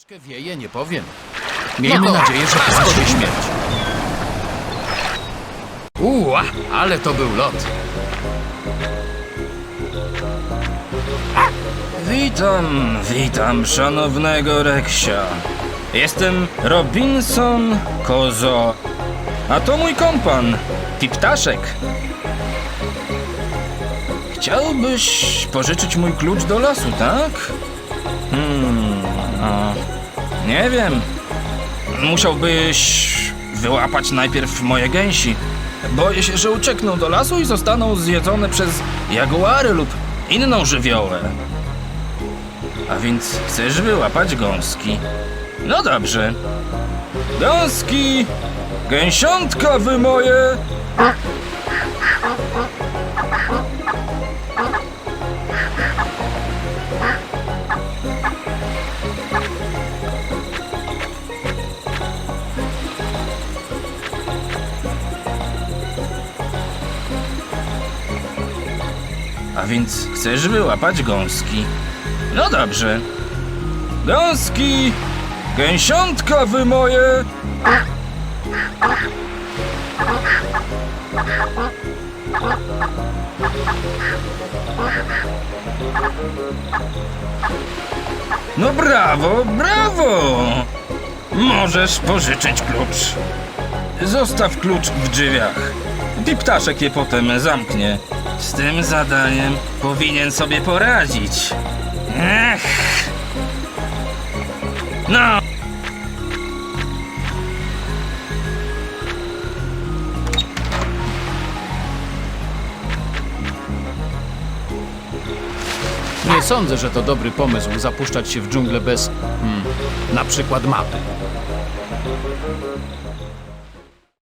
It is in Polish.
Troszkę wieje, nie powiem. Miejmy nadzieję, że prędzej śmierć. Uła, ale to był lot. Witam, witam szanownego Reksia. Jestem Robinson Kozo. A to mój kompan, Tiptaszek. Chciałbyś pożyczyć mój klucz do lasu, tak? Hmm, no, nie wiem. Musiałbyś wyłapać najpierw moje gęsi. Boję się, że uciekną do lasu i zostaną zjedzone przez jaguary lub inną żywiołę. A więc chcesz wyłapać gąski? No dobrze. Gąski! Gęsiątka wy moje! A więc chcesz wyłapać gąski? No dobrze. Gąski! Gęsiątka wy moje! No brawo, brawo! Możesz pożyczyć klucz. Zostaw klucz w drzwiach. Diptaszek je potem zamknie. Z tym zadaniem powinien sobie poradzić. Ech! No! Nie sądzę, że to dobry pomysł zapuszczać się w dżunglę bez, hmm, na przykład mapy.